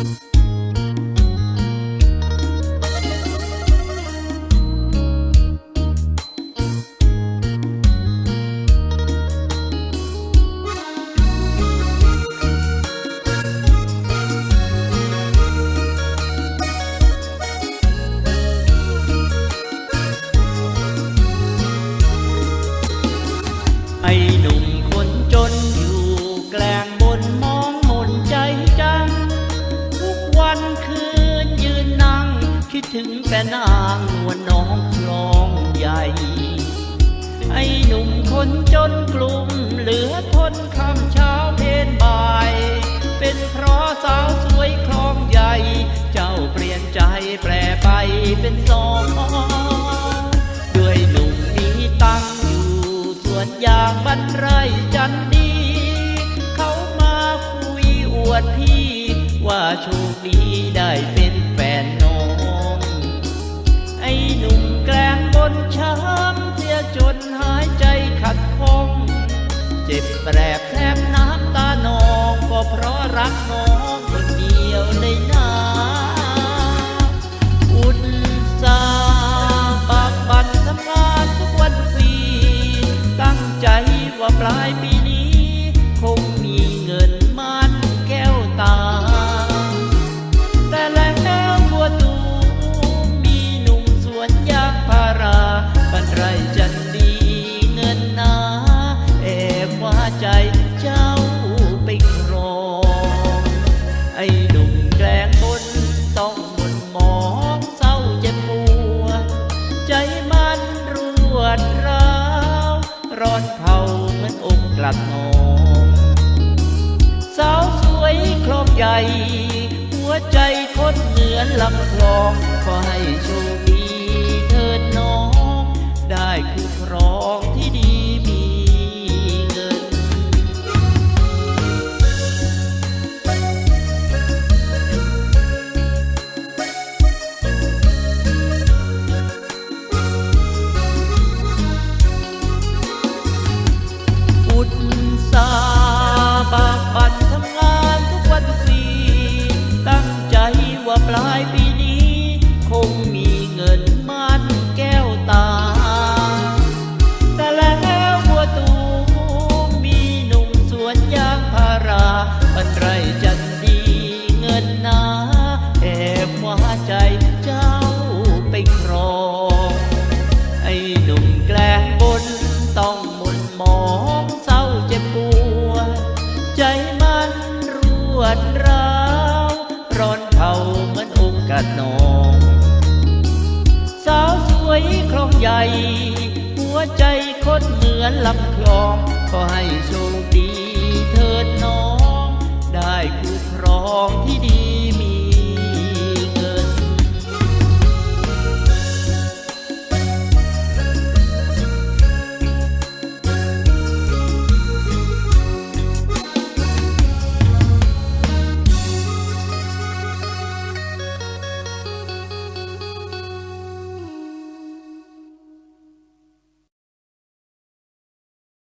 ไถึงแต่นางนวลน้องคลองใหญ่ ไอ้หนุ่มคนจนกลุ่มเหลือทนคำเช้าเพนบ่าย เป็นเพราะสาวสวยคลองใหญ่ เจ้าเปลี่ยนใจแปรไปเป็นสองด้วยหนุ่มมีตังอยู่ส่วนอย่างบันไรจันดี เขามาคุยอวดพี่ ว่าโชคดีได้เป็น นช้ำเสียจนหายใจขัดข้อง เจ็บแปรแทบน้ำตานองก็เพราะรักน้องคนเดียวในนา ไปครองไอ้หนุ่มแกล้งบนต้องหมนหมองเศร้าเจ็บปวด ใจมันรวดร้าวร้อนเผาเหมือนอกกลัดนองสาวสวยคลองใหญ่ หัวใจคนเหมือนลำคลองขอให้โชคดีเถิดน้อง ได้คู่ครอง หนุ่มแกล้งบนต้องมุนหมองเศร้าเจ็บปวดใจมันรวดร้าวร้อนเผาเหมือนองค์กระนองสาวสวยคลองใหญ่ หัวใจคดเหมือนลำคลอง ขอให้โชคดีเถิดน้อง